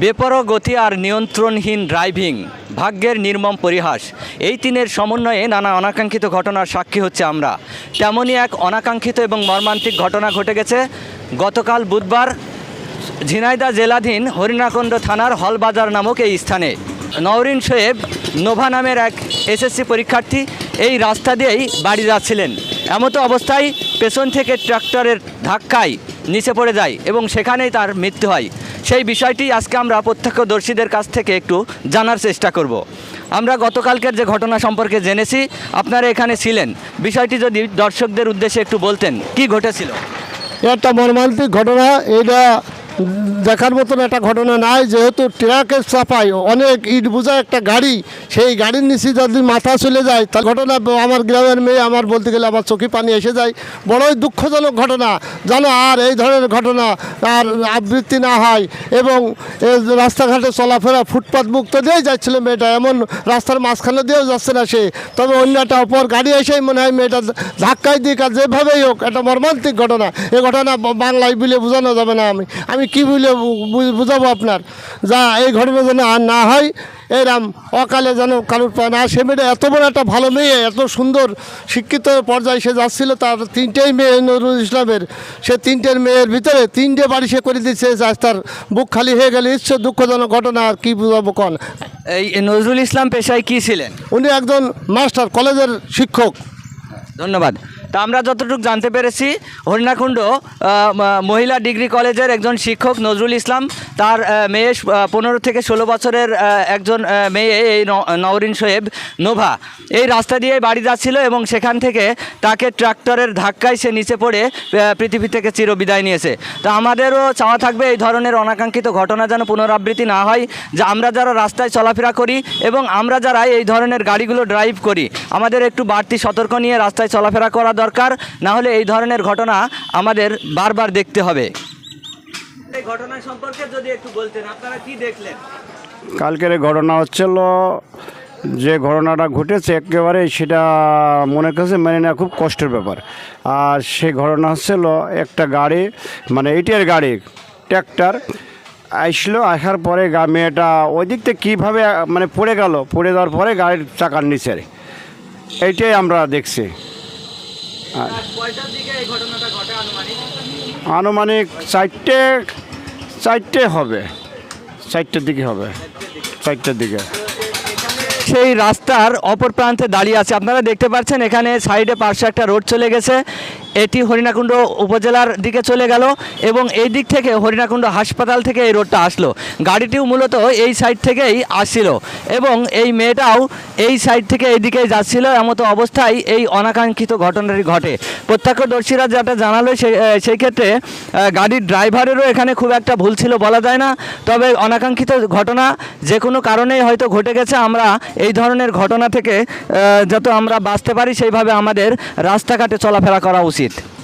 বেপরোয়া গতি আর নিয়ন্ত্রণহীন ড্রাইভিং, ভাগ্যের নির্মম পরিহাস। এই তিনের সমন্বয়ে নানা অনাকাঙ্ক্ষিত ঘটনার সাক্ষী হচ্ছে আমরা। তেমনই এক অনাকাঙ্ক্ষিত এবং মর্মান্তিক ঘটনা ঘটে গেছে। গতকাল বুধবার ঝিনাইদা জেলাধীন হরিণাকুণ্ড থানার হলবাজার নামক এই স্থানে নওরিন শোয়েব নোভা নামের এক এসএসসি পরীক্ষার্থী এই রাস্তা দিয়েই বাড়ি যাচ্ছিলেন। এমতো অবস্থায় পেছন থেকে ট্রাক্টরের ধাক্কায় নিচে পড়ে যায় এবং সেখানেই তার মৃত্যু হয়। সেই বিষয়টি আজকে আমরা প্রত্যক্ষদর্শীদের কাছ থেকে একটু জানার চেষ্টা করব। আমরা গতকালকের যে ঘটনা সম্পর্কে জেনেছি, আপনারা এখানে ছিলেন। বিষয়টি যদি দর্শকদের উদ্দেশ্যে একটু বলতেন, কি ঘটেছিল? একটা মর্মান্তিক ঘটনা এটা দেখার মতন একটা ঘটনা নাই, যেহেতু ট্রাকের চাপায় অনেক ইট বোঝা একটা গাড়ি, সেই গাড়ির নিচে যদি মাথা চলে যায় তা ঘটনা আমার গ্রামের মেয়ে আমার বলতে গেলে আমার চোখে পানি এসে যায়। বড়ই দুঃখজনক ঘটনা, জানো আর এই ধরনের ঘটনা, আর আবৃত্তি না হয়, এবং রাস্তাঘাটে চলাফেরা, ফুটপাত মুক্ত দিয়েই যাচ্ছিল মেয়েটা, এমন রাস্তার মাঝখানে দিয়েও যাচ্ছে না সে। তবে অন্য একটা অপর গাড়ি এসেই মনে হয় মেয়েটা ধাক্কায় দিক, আর যেভাবেই হোক, একটা মর্মান্তিক ঘটনা। এই ঘটনা বাংলায় বলে বোঝানো যাবে না আমি। আমি কি বলে বুঝাবো আপনার? যা এই ঘটনা যেন আর না হয় এরাম অকালে যেন কারোর পা না সে মেয়েটা এত বড় একটা ভালো মেয়ে এত সুন্দর শিক্ষিত পর্যায়ে সে যাচ্ছিল তার তিনটেই মেয়ে নুরুল ইসলামের। সে তিনটের মেয়ের ভিতরে তিনটে বাড়ি সে করে দিচ্ছে তার বুক খালি হয়ে গেলে। ইচ্ছে দুঃখজনক ঘটনা আর কি বুঝাবো কন? এই নজরুল ইসলাম পেশায় কি ছিলেন? উনি একজন মাস্টার কলেজের শিক্ষক। ধন্যবাদ। তা আমরা যতটুকু জানতে পেরেছি, হরিণাকুণ্ড মহিলা ডিগ্রি কলেজের একজন শিক্ষক নজরুল ইসলাম, তার মেয়ে পনেরো থেকে ষোলো বছরের একজন মেয়ে এই নওরিন শোয়েব নোভা। এই রাস্তা দিয়ে বাড়ি যাচ্ছিল এবং সেখান থেকে তাকে ট্রাক্টরের ধাক্কায় সে নিচে পড়ে পৃথিবী থেকে চিরবিদায় নিয়েছে। তা আমাদেরও চাওয়া থাকবে এই ধরনের অনাকাঙ্ক্ষিত ঘটনা যেন পুনরাবৃত্তি না হয়, যে আমরা যারা রাস্তায় চলাফেরা করি এবং আমরা যারা এই ধরনের গাড়িগুলো ড্রাইভ করি, আমাদের একটু বাড়তি সতর্ক নিয়ে রাস্তায় চলাফেরা করা না হলে এই ধরনের ঘটনা আমাদের বারবার দেখতে হবে। এই ঘটনা সম্পর্কে যদি একটু বলতেন আপনারা কি দেখলেন? কালকের এই ঘটনা হচ্ছিল যে ঘটনাটা ঘটেছে একেবারে সেটা মনে কাছে মেনে নেওয়া খুব কষ্টের ব্যাপার। আর সেই ঘটনা হচ্ছিল একটা গাড়ি মানে এটির গাড়ি ট্র্যাক্টর আসলো আসার পরে গা মেয়েটা ওই দিক থেকে কীভাবে মানে পড়ে গেল পড়ে যাওয়ার পরে গাড়ির চাকার নিচে এইটাই আমরা দেখছি কয়টার দিকে এই ঘটনাটা ঘটে আনুমানিক? আনুমানিক চারটে চারটে হবে। চারটের দিকে হবে। চারটের দিকে। সেই রাস্তার অপর প্রান্তে দাঁড়িয়ে আছে। আপনারা দেখতে পাচ্ছেন এখানে সাইডে পাশে একটা রোড চলে গেছে। এটি হরিণাকুণ্ড উপজেলার দিকে চলে গেল এবং এই দিক থেকে হরিণাকুণ্ড হাসপাতাল থেকে এই রোডটা আসলো। গাড়িটিও মূলত এই সাইড থেকেই আসছিল এবং এই মেয়েটাও এই সাইড থেকে এই দিকেই যাচ্ছিল। এমতো অবস্থায় এই অনাকাঙ্ক্ষিত ঘটনাটি ঘটে। প্রত্যক্ষদর্শীরা যেটা জানালো সেই ক্ষেত্রে গাড়ির ড্রাইভারেরও এখানে খুব একটা ভুল ছিল বলা যায় না। তবে অনাকাঙ্ক্ষিত ঘটনা যে কোনো কারণেই হয়তো ঘটে গেছে। আমরা এই ধরনের ঘটনা থেকে যত আমরা বাঁচতে পারি সেইভাবে আমাদের রাস্তাঘাটে চলাফেরা করা উচিত